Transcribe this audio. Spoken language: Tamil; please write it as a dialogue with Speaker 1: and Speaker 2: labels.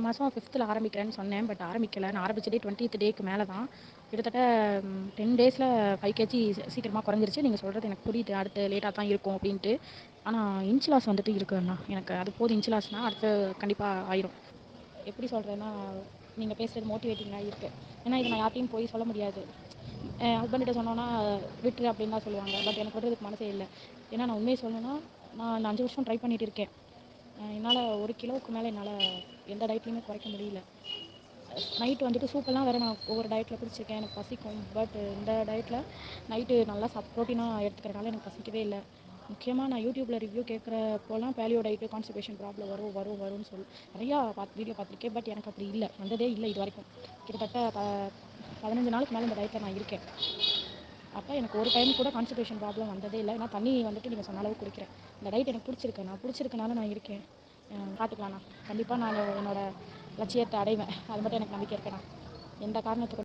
Speaker 1: போன மாதம் ஃபிஃப்த்தில் ஆரம்பிக்கிறேன்னு சொன்னேன் பட் ஆரம்பிக்கலை. நான் ஆரம்பிச்சதே டுவெண்ட்டித் டேக்கு மேலே தான் கிட்டத்தட்ட டென் டேஸில் ஃபைவ் கேஜி சீக்கிரமாக குறைஞ்சிருச்சு. நீங்கள் சொல்கிறது எனக்கு புரியுது. அடுத்து லேட்டாக தான் இருக்கும் அப்படின்ட்டு. ஆனால் இன்ச் லாஸ் வந்துட்டு இருக்கு அண்ணா. எனக்கு அது போது இன்ச் லாஸ்னால் அடுத்து கண்டிப்பாக ஆயிரும். எப்படி சொல்கிறேன்னா நீங்கள் பேசுகிறது மோட்டிவேட்டிங்காக இருக்குது ஏன்னா இதை நான் யார்ட்டையும் போய் சொல்ல முடியாது. என் ஹஸ்பண்ட்கிட்ட சொன்னோன்னா விட்டுரு அப்படின்னு தான் சொல்லுவாங்க. பட் எனக்கு விடுறதுக்கு மனசே இல்லை. ஏன்னா நான் உண்மையை சொல்லணும்னா நான் இந்த அஞ்சு வருஷம் ட்ரை பண்ணிகிட்டு இருக்கேன். என்னால் ஒரு கிலோவுக்கு மேலே என்னால் எந்த டயட்லையுமே குறைக்க முடியல. நைட்டு வந்துட்டு சூப்பெல்லாம் வேறு நான் ஒவ்வொரு டயட்டில் குடிச்சிருக்கேன் எனக்கு பசிக்கும். பட் இந்த டயட்டில் நைட்டு நல்லா சாப் ப்ரோட்டீனாக எடுத்துக்கிறனால எனக்கு பசிக்கவே இல்லை. முக்கியமாக நான் யூடியூப்பில் ரிவ்யூ கேட்குறப்போலாம் பேலியோ டயட்டு கான்ஸ்டிபேஷன் ப்ராப்ளம் வரும் வரும் வரும்னு சொல்லி நிறையா பார்த்து வீடியோ பார்த்துருக்கேன். பட் எனக்கு அப்படி இல்லை. வந்ததே இல்லை இது வரைக்கும். கிட்டத்தட்ட ப பதினஞ்சு நாளுக்கு மேலே இந்த டயட்டில் நான் இருக்கேன். அப்போ எனக்கு ஒரு டைம் கூட கான்சன்ட்ரேஷன் ப்ராப்ளம் வந்ததே இல்லை. ஏன்னா தண்ணி வந்துட்டு நீங்கள் சொன்ன அளவு குடிக்கிறேன். இந்த டயட் எனக்கு பிடிச்சிருக்கு. நான் பிடிச்சிருக்கனால நான் இருக்கேன். அஹ் நான் கண்டிப்பாக நான் என்னோடய லட்சியத்தை அடைவேன். அது மட்டும் எனக்கு நம்பிக்கை இருக்குண்ணா எந்த காரணத்துக்கும்